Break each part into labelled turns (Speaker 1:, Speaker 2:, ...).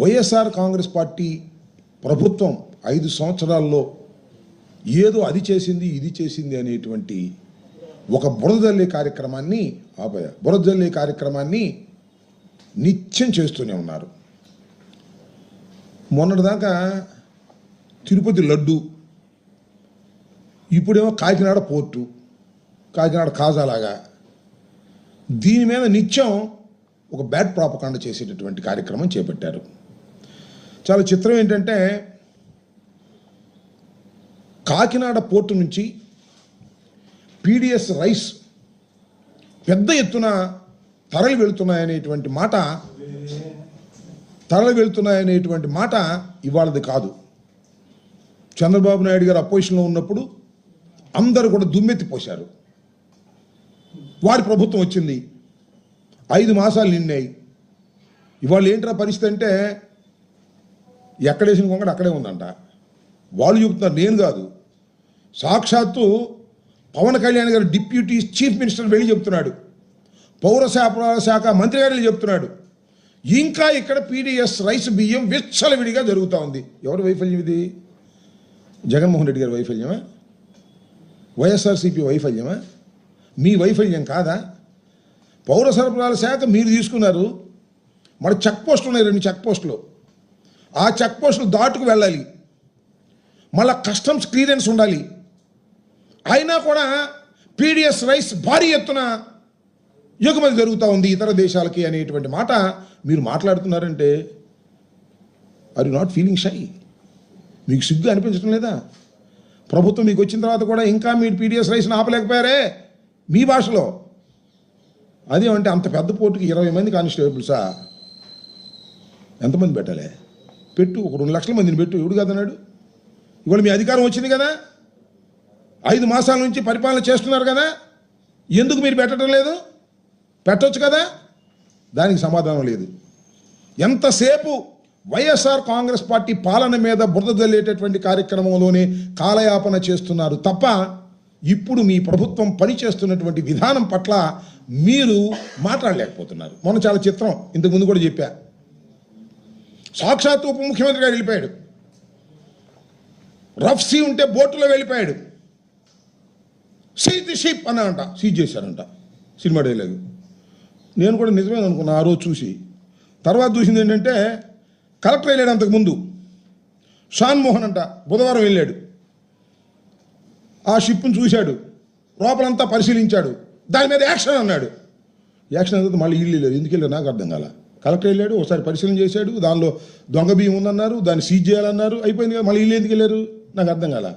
Speaker 1: YSR Congress party ప్రభుత్వం ఐదు సంవత్సరాల్లో ఏదో అది చేసింది ఇది చేసింది అనేటువంటి ఒక బురదల్లే కార్యక్రమాన్ని ఆపయ బురదల్లే కార్యక్రమాన్ని నిత్యం చేస్తూనే ఉన్నారు. మొన్నటిదాకా తిరుపతి లడ్డు ఇప్పుడేమో కాకినాడ పోర్టు కాకినాడ కాజాలాగా దీని మీద నిత్యం ఒక బ్యాడ్ ప్రాపకాండ చేసేటటువంటి కార్యక్రమం చేపట్టారు. చాలా చిత్రం ఏంటంటే కాకినాడ పోర్టు నుంచి పీడిఎస్ రైస్ పెద్ద ఎత్తున తరలి వెళుతున్నాయనేటువంటి మాట తరలి వెళుతున్నాయనేటువంటి మాట ఇవాళది కాదు. చంద్రబాబు నాయుడు గారు అపోజిషన్లో ఉన్నప్పుడు అందరూ కూడా దుమ్మెత్తిపోశారు. వారి ప్రభుత్వం వచ్చింది. ఐదు మాసాలు నిన్నాయి ఇవాళ ఏంట్రా పరిస్థితి అంటే ఎక్కడేసిన కొంగడు అక్కడే ఉందంట. వాళ్ళు చెబుతున్నారు నేను కాదు. సాక్షాత్తు పవన్ కళ్యాణ్ గారు డిప్యూటీ చీఫ్ మినిస్టర్ వెళ్ళి చెప్తున్నాడు పౌర సరఫరాల శాఖ మంత్రి గారు వెళ్ళి చెప్తున్నాడు ఇంకా ఇక్కడ పీడిఎస్ రైస్ బియ్యం విచ్చలవిడిగా జరుగుతూ ఉంది. ఎవరి వైఫల్యం ఇది? జగన్మోహన్ రెడ్డి గారి వైఫల్యమా? వైఎస్ఆర్సీపీ వైఫల్యమా? మీ వైఫల్యం కాదా? పౌర సరఫరాల శాఖ మీరు తీసుకున్నారు. మరి చెక్ పోస్టులు ఉన్నాయి రెండు చెక్ పోస్టులు. ఆ చెక్ పోస్టులు దాటుకు వెళ్ళాలి. మళ్ళా కస్టమ్స్ క్లియరెన్స్ ఉండాలి. అయినా కూడా పీడిఎస్ రైస్ భారీ ఎత్తున ఎగుమతి జరుగుతూ ఉంది ఇతర దేశాలకి అనేటువంటి మాట మీరు మాట్లాడుతున్నారంటే are you not feeling shy మీకు సిగ్గు అనిపించడం లేదా? ప్రభుత్వం మీకు వచ్చిన తర్వాత కూడా ఇంకా మీరు పీడిఎస్ రైస్ని ఆపలేకపోయారే మీ భాషలో. అదేమంటే అంత పెద్ద పోటుకి ఇరవై మంది కానిస్టేబుల్సా? ఎంతమంది పెట్టాలి? పెట్టు ఒక రెండు లక్షల మందిని పెట్టు. ఎవడు కదన్నాడు ఇవాళ మీ అధికారం వచ్చింది కదా? ఐదు మాసాల నుంచి పరిపాలన చేస్తున్నారు కదా? ఎందుకు మీరు పెట్టడం లేదు? పెట్టవచ్చు కదా? దానికి సమాధానం లేదు. ఎంతసేపు వైఎస్ఆర్ కాంగ్రెస్ పార్టీ పాలన మీద బురద జల్లేటటువంటి కార్యక్రమంలోనే కాలయాపన చేస్తున్నారు తప్ప ఇప్పుడు మీ ప్రభుత్వం పనిచేస్తున్నటువంటి విధానం పట్ల మీరు మాట్లాడలేకపోతున్నారు. మొన్న చాలా చిత్రం ఇంతకు ముందు కూడా చెప్పా. సాక్షాత్ ఉప ముఖ్యమంత్రి గారు వెళ్ళిపోయాడు. రఫ్ సీ ఉంటే బోటులో వెళ్ళిపోయాడు. సీజ్ ది షిప్ అని అంట సీజ్ చేశారంట సినిమా డైలాగ్. నేను కూడా నిజమే అనుకున్నా ఆ రోజు చూసి. తర్వాత చూసింది ఏంటంటే కలెక్టర్ వెళ్ళాడు అంతకుముందు షాన్ మోహన్ అంట బుధవారం వెళ్ళాడు. ఆ షిప్ను చూశాడు. లోపలంతా పరిశీలించాడు. దాని మీద యాక్షన్ అన్నాడు. యాక్షన్ అనేది మళ్ళీ ఇల్లు లేదు. ఎందుకు వెళ్ళారు నాకు అర్థం కాలే. కలెక్టర్ వెళ్ళాడు ఒకసారి పరిశీలన చేశాడు దానిలో దొంగ బియ్యం ఉందన్నారు దాన్ని సీజ్ చేయాలన్నారు అయిపోయింది కదా మళ్ళీ వీళ్ళు ఎందుకు వెళ్ళారు? నాకు అర్థం కాల.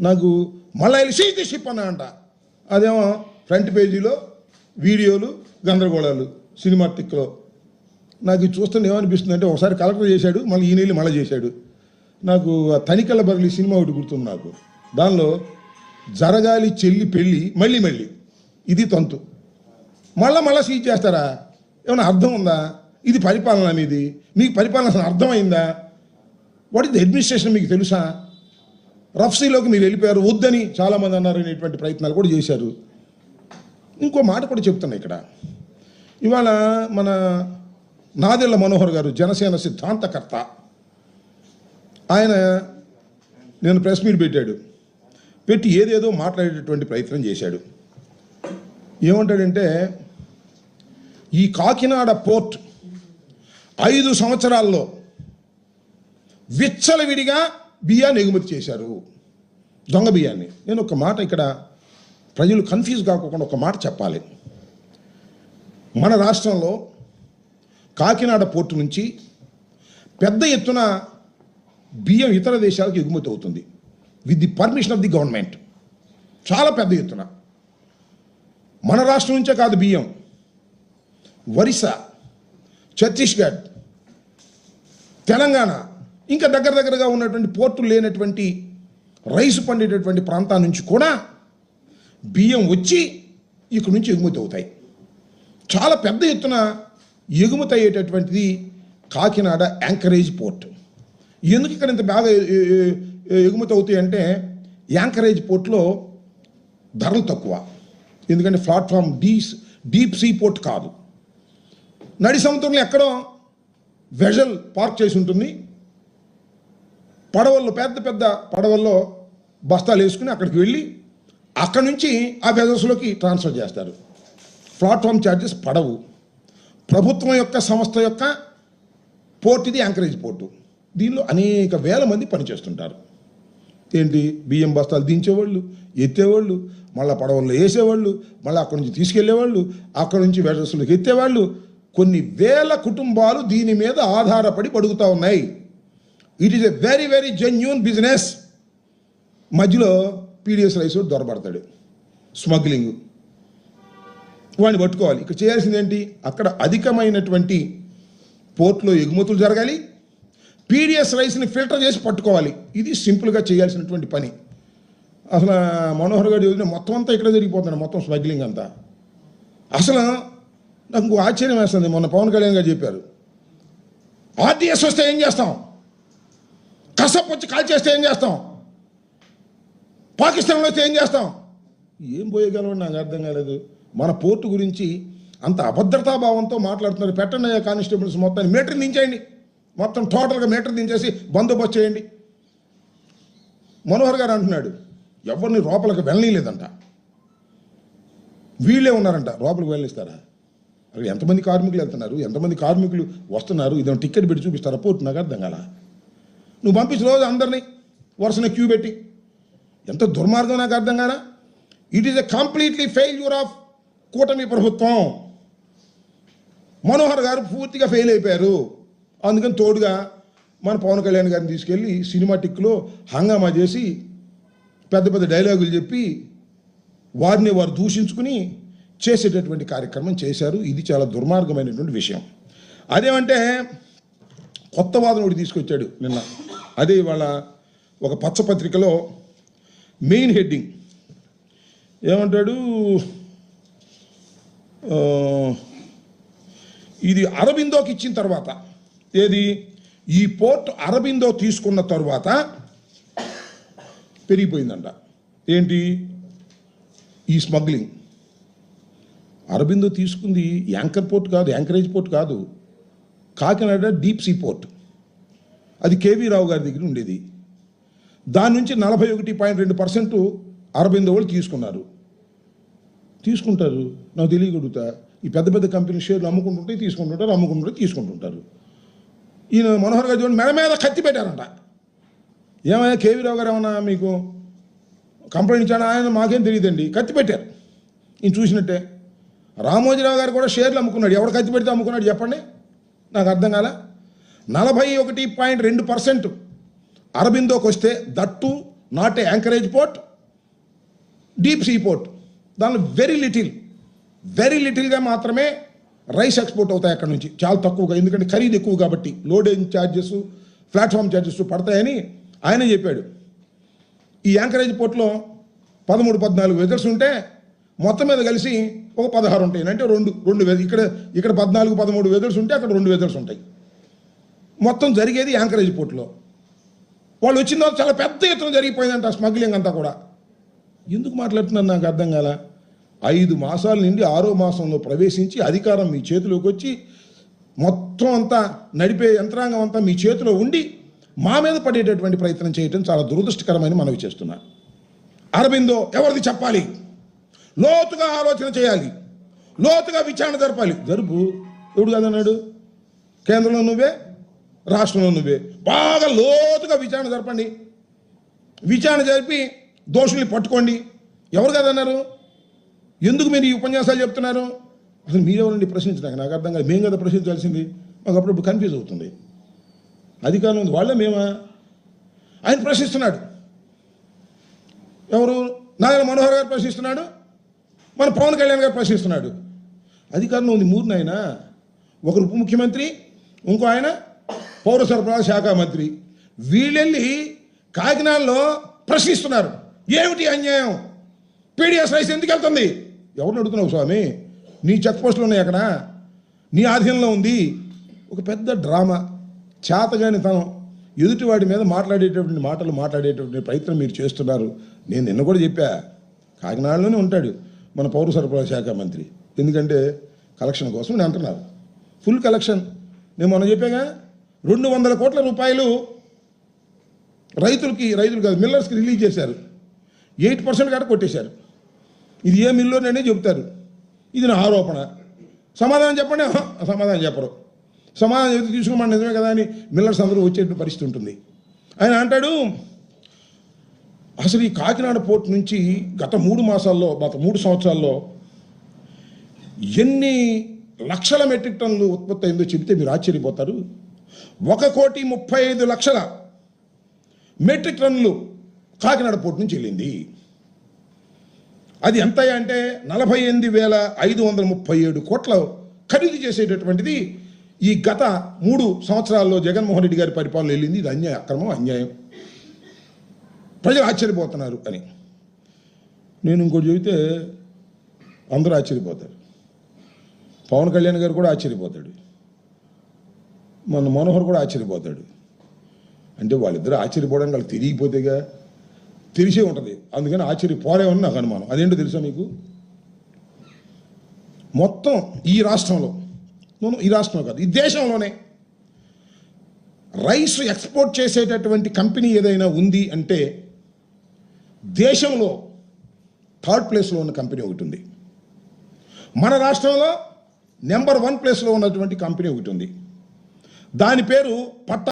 Speaker 1: నాకు మళ్ళీ వెళ్ళి సీజ్ ది షిప్ అన్నా అంట. అదేమో ఫ్రంట్ పేజీలో వీడియోలు గందరగోళాలు సినిమా నాకు ఇది చూస్తుంటే ఏమనిపిస్తుంది అంటే ఒకసారి కలెక్టర్ చేశాడు మళ్ళీ ఈయన వెళ్ళి మళ్ళీ చేశాడు. నాకు ఆ తనికల బరలి సినిమా ఒకటి గుర్తుంది నాకు. దానిలో జరగాలి చెల్లి పెళ్ళి మళ్ళీ మళ్ళీ. ఇది తంతు. మళ్ళా మళ్ళీ సీజ్ చేస్తారా? ఏమైనా అర్థం ఉందా? ఇది పరిపాలన మీది. మీకు పరిపాలన అసలు అర్థమైందా? వాట్ ఇస్ ద అడ్మినిస్ట్రేషన్ మీకు తెలుసా? రఫ్సీలోకి మీరు వెళ్ళిపోయారు. వద్దని చాలామంది అన్నారు అనేటువంటి ప్రయత్నాలు కూడా చేశారు. ఇంకో మాట కూడా చెప్తున్నా ఇక్కడ. ఇవాళ మన నాదెళ్ళ మనోహర్ గారు జనసేన సిద్ధాంతకర్త. ఆయన నేను ప్రెస్ మీట్ పెట్టాడు. పెట్టి ఏదేదో మాట్లాడేటటువంటి ప్రయత్నం చేశాడు. ఏమంటాడంటే ఈ కాకినాడ పోర్ట్ ఐదు సంవత్సరాల్లో విచ్చలవిడిగా బియ్యాన్ని ఎగుమతి చేశారు. దొంగ బియ్యాన్ని. నేను ఒక మాట ఇక్కడ ప్రజలు కన్ఫ్యూజ్ కాకుండా ఒక మాట చెప్పాలి. మన రాష్ట్రంలో కాకినాడ పోర్టు నుంచి పెద్ద ఎత్తున బియ్యం ఇతర దేశాలకు ఎగుమతి అవుతుంది. With the permission of the government చాలా పెద్ద ఎత్తున. మన రాష్ట్రం నుంచే కాదు బియ్యం. ఒరిస్సా. ఛత్తీస్గఢ్ తెలంగాణ ఇంకా దగ్గర దగ్గరగా ఉన్నటువంటి పోర్టులు లేనటువంటి రైసు పండేటటువంటి ప్రాంతాల నుంచి కూడా బియ్యం వచ్చి ఇక్కడ నుంచి ఎగుమతి అవుతాయి. చాలా పెద్ద ఎత్తున ఎగుమతి అయ్యేటటువంటిది కాకినాడ యాంకరేజ్ పోర్ట్. ఎందుకు ఇక్కడ ఇంత బాగా ఎగుమతి అవుతాయి అంటే యాంకరేజ్ పోర్ట్లో ధరలు తక్కువ. ఎందుకంటే ప్లాట్ఫామ్ డీస్ డీప్ సీ పోర్ట్ కాదు. నడి సముద్రంలో ఎక్కడో వెజల్ పార్క్ చేసి ఉంటుంది. పడవల్లో పెద్ద పెద్ద పడవల్లో బస్తాలు వేసుకుని అక్కడికి వెళ్ళి అక్కడి నుంచి ఆ వెజల్స్లోకి ట్రాన్స్ఫర్ చేస్తారు. ప్లాట్ఫామ్ ఛార్జెస్ పడవు. ప్రభుత్వం యొక్క సంస్థ యొక్క పోర్ట్ ఇది యాంకరేజ్ పోర్టు. దీనిలో అనేక వేల మంది పనిచేస్తుంటారు. ఏంటి? బియ్యం బస్తాలు దించేవాళ్ళు ఎత్తేవాళ్ళు మళ్ళీ పడవల్లో వేసేవాళ్ళు మళ్ళీ అక్కడి నుంచి తీసుకెళ్ళేవాళ్ళు అక్కడి నుంచి వెజల్స్లోకి ఎత్తేవాళ్ళు కొన్ని వేల కుటుంబాలు దీని మీద ఆధారపడి పడుగుతూ ఉన్నాయి. It is a very very genuine business మధ్యలో పీడిఎస్ రైస్ దొరబడతాడు. స్మగ్లింగ్ వాడిని పట్టుకోవాలి. ఇక్కడ చేయాల్సింది ఏంటి? అక్కడ అధికమైనటువంటి పోర్ట్లో ఎగుమతులు జరగాలి. పీడిఎస్ రైస్ని ఫిల్టర్ చేసి పట్టుకోవాలి. ఇది సింపుల్గా చేయాల్సినటువంటి పని. అసలు మనోహర్ గారి మొత్తం అంతా ఇక్కడ జరిగిపోతుంది. మొత్తం స్మగ్లింగ్ అంతా. అసలు నాకు ఇంకో ఆశ్చర్యం వేస్తుంది. మొన్న పవన్ కళ్యాణ్ గారు చెప్పారు. ఆర్టీఎస్ వస్తే ఏం చేస్తాం? కసప్ వచ్చి కాల్ చేస్తే ఏం చేస్తాం? పాకిస్తాన్లో వస్తే ఏం చేస్తాం? ఏం పోయగలవని నాకు అర్థం కాలేదు. మన పోర్టు గురించి అంత అభద్రతా భావంతో మాట్లాడుతున్నారు. పెట్టండి అయ్యా కానిస్టేబుల్స్ మొత్తాన్ని మీటర్ దించేయండి. మొత్తం టోటల్గా మీటర్ దించేసి బందోబస్తు చేయండి. మనోహర్ గారు అంటున్నాడు ఎవరిని లోపలికి వెళ్ళలేదంట వీళ్ళే ఉన్నారంట లోపలికి వెళ్ళిస్తారా ఎంతమంది కార్మికులు వెళ్తున్నారు? ఎంతమంది కార్మికులు వస్తున్నారు? ఇదేమో టికెట్ పెట్టి చూపిస్తారా పోర్టు నాకు అర్థం కదా నువ్వు పంపించి రోజు అందరినీ వరుసన క్యూ పెట్టి. ఎంత దుర్మార్గం నాకు అర్థం కాదా it is a completely failure of కూటమి ప్రభుత్వం. మనోహర్ గారు పూర్తిగా ఫెయిల్ అయిపోయారు. అందుకని తోడుగా మన పవన్ కళ్యాణ్ గారిని తీసుకెళ్ళి సినిమాటిక్లో హంగామా చేసి పెద్ద పెద్ద డైలాగులు చెప్పి వారిని వారు దూషించుకుని చేసేటటువంటి కార్యక్రమం చేశారు. ఇది చాలా దుర్మార్గమైనటువంటి విషయం. అదేమంటే కొత్త వాదన ఒకటి తీసుకొచ్చాడు నిన్న. అదే ఇవాళ ఒక పచ్చపత్రికలో మెయిన్ హెడ్డింగ్. ఏమంటాడు? ఇది అరబిందోకి ఇచ్చిన తర్వాత ఏది? ఈ పోర్ట్ అరబిందో తీసుకున్న తర్వాత పెరిగిపోయిందంట. ఏంటి? ఈ స్మగ్లింగ్. అరబిందో తీసుకుంది యాంకర్ పోర్ట్ కాదు యాంకరేజ్ పోర్ట్ కాదు. Kakinada deep sea port. అది కేవీ రావు గారి దగ్గర ఉండేది. దాని నుంచి నలభై ఒకటి పాయింట్ రెండు పర్సెంట్ అరబిందో వాళ్ళు తీసుకున్నారు. తీసుకుంటారు. నాకు తెలియగలుగుతా ఈ పెద్ద పెద్ద కంపెనీ షేర్లు అమ్ముకుంటుంటే తీసుకుంటుంటారు అమ్ముకుంటుంటే తీసుకుంటుంటారు. ఈయన మనోహర్ గారు చూడండి మెడ మీద కత్తి పెట్టారంట. ఏమైనా కేవీ రావు గారు ఏమన్నా మీకు కంప్లైంట్ ఇచ్చాడు? ఆయన మాకేం తెలియదండి. కత్తి పెట్టారు. ఈయన చూసినట్టే. రామోజీరావు గారు కూడా షేర్లు అమ్ముకున్నాడు. ఎవరు ఖర్చు పెడితే అమ్ముకున్నాడు చెప్పండి? నాకు అర్థం కాల? నలభై ఒకటి పాయింట్ రెండు పర్సెంట్ అరబిందోకి వస్తే that not a anchorage port deep sea port. దానిలో వెరీ లిటిల్ వెరీ లిటిల్గా మాత్రమే రైస్ ఎక్స్పోర్ట్ అవుతాయి అక్కడ నుంచి. చాలా తక్కువగా ఎందుకంటే ఖరీదు ఎక్కువ కాబట్టి లోడింగ్ ఛార్జెస్ ప్లాట్ఫామ్ ఛార్జెస్ పడతాయని ఆయన చెప్పాడు. ఈ యాంకరేజ్ పోర్ట్లో పదమూడు పద్నాలుగు వెదర్స్ ఉంటే మొత్తం మీద కలిసి ఒక పదహారు ఉంటాయి. అంటే రెండు రెండు ఇక్కడ ఇక్కడ పద్నాలుగు పదమూడు వెదర్స్ ఉంటే అక్కడ రెండు వెదర్స్ ఉంటాయి. మొత్తం జరిగేది యాంకరేజ్ పోర్ట్లో. వాళ్ళు వచ్చిన తర్వాత చాలా పెద్ద ఎత్తున జరిగిపోయిందంట స్మగ్లింగ్ అంతా కూడా. ఎందుకు మాట్లాడుతున్నాను నాకు అర్థం కాల? ఐదు మాసాల నుండి ఆరో మాసంలో ప్రవేశించి అధికారం మీ చేతిలోకి వచ్చి మొత్తం అంతా నడిపే యంత్రాంగం అంతా మీ చేతిలో ఉండి మా మీద పడేటటువంటి ప్రయత్నం చేయటం చాలా దురదృష్టకరమైన మనవి చేస్తున్నా. అరబిందో ఎవరిది చెప్పాలి? లోతుగా ఆలోచన చేయాలి. లోతుగా విచారణ జరపాలి. జరుపు. ఎవడు కదన్నాడు కేంద్రంలో నువ్వే? రాష్ట్రంలో నువ్వే? బాగా లోతుగా విచారణ జరపండి. విచారణ జరిపి దోషుల్ని పట్టుకోండి. ఎవరు కదన్నారు ఎందుకు మీరు ఈ ఉపన్యాసాలు చెప్తున్నారు? అసలు మీరెవరండి ప్రశ్నించడానికి? నాకు అర్థం కాదు మేము కదా ప్రశ్నించాల్సింది. మాకు అప్పుడప్పుడు కన్ఫ్యూజ్ అవుతుంది. అధికారం ఉంది. వాళ్ళే మేమా? ఆయన ప్రశ్నిస్తున్నాడు. ఎవరు? నారాయణ మనోహర్ గారు ప్రశ్నిస్తున్నాడు. మన పవన్ కళ్యాణ్ గారు ప్రశ్నిస్తున్నాడు. అధికారంలో ఉంది మూడు ఆయన ఒకరు ఉప ముఖ్యమంత్రి ఇంకో ఆయన పౌర సరఫరా శాఖ మంత్రి. వీళ్ళెళ్ళి కాకినాడలో ప్రశ్నిస్తున్నారు. ఏమిటి అన్యాయం? పీడిఎస్ రైస్ ఎందుకు వెళ్తుంది? ఎవరిని అడుగుతున్నావు స్వామి? నీ చెక్ పోస్టులు ఉన్నాయి అక్కడ. నీ ఆధీనంలో ఉంది. ఒక పెద్ద డ్రామా. చేతగాని తనం. ఎదుటివాడి మీద మాట్లాడేటటువంటి మాటలు మాట్లాడేటటువంటి ప్రయత్నం మీరు చేస్తున్నారు. నేను నిన్న కూడా చెప్పా. కాకినాడలోనే ఉంటాడు. మన పౌర సరఫరా శాఖ మంత్రి. ఎందుకంటే కలెక్షన్ కోసం నేను అంటున్నారు ఫుల్ కలెక్షన్. నేను మొన్న చెప్పాగా రెండు వందల కోట్ల రూపాయలు రైతులకి రైతులు కాదు మిల్లర్స్కి రిలీజ్ చేశారు. ఎయిట్ పర్సెంట్ కాడ కొట్టేశారు. ఇది ఏ మిల్లోనే చెబుతారు. ఇది నా ఆరోపణ. సమాధానం చెప్పండి. సమాధానం చెప్పరు. సమాధానం చెబితే తీసుకోమని నిజమే కదా అని మిల్లర్స్ అందరూ వచ్చేటువంటి పరిస్థితి ఉంటుంది. ఆయన అంటాడు అసలు ఈ కాకినాడ పోర్ట్ నుంచి గత మూడు మాసాల్లో గత మూడు సంవత్సరాల్లో ఎన్ని లక్షల మెట్రిక్ టన్నులు ఉత్పత్తి అయిందో చెబితే మీరు ఆశ్చర్యపోతారు. ఒక కోటి ముప్పై ఐదు లక్షల మెట్రిక్ టన్నులు కాకినాడ పోర్ట్ నుంచి వెళ్ళింది. అది ఎంత అంటే నలభై ఎనిమిది వేల ఐదు వందల ముప్పై ఏడు కోట్ల ఖరీదు చేసేటటువంటిది ఈ గత మూడు సంవత్సరాల్లో జగన్మోహన్ రెడ్డి గారి పరిపాలన వెళ్ళింది. ఇది అన్యాయ అక్రమం అన్యాయం. ప్రజలు ఆశ్చర్యపోతున్నారు అని. నేను ఇంకోటి చెబితే అందరూ ఆశ్చర్యపోతారు. పవన్ కళ్యాణ్ గారు కూడా ఆశ్చర్యపోతాడు. మన మనోహర్ కూడా ఆశ్చర్యపోతాడు. అంటే వాళ్ళిద్దరూ ఆశ్చర్యపోవడానికి వాళ్ళు తిరిగిపోతేగా తెలిసే ఉంటుంది. అందుకని ఆశ్చర్యపోరే నాకు అనుమానం. అదేంటో తెలుసా మీకు మొత్తం ఈ రాష్ట్రంలో నూనె ఈ రాష్ట్రంలో కాదు ఈ దేశంలోనే రైస్ ఎక్స్పోర్ట్ చేసేటటువంటి కంపెనీ ఏదైనా ఉంది అంటే దేశంలో థర్డ్ ప్లేస్లో ఉన్న కంపెనీ ఒకటి ఉంది. మన రాష్ట్రంలో నెంబర్ వన్ ప్లేస్లో ఉన్నటువంటి కంపెనీ ఒకటి ఉంది. దాని పేరు పట్ట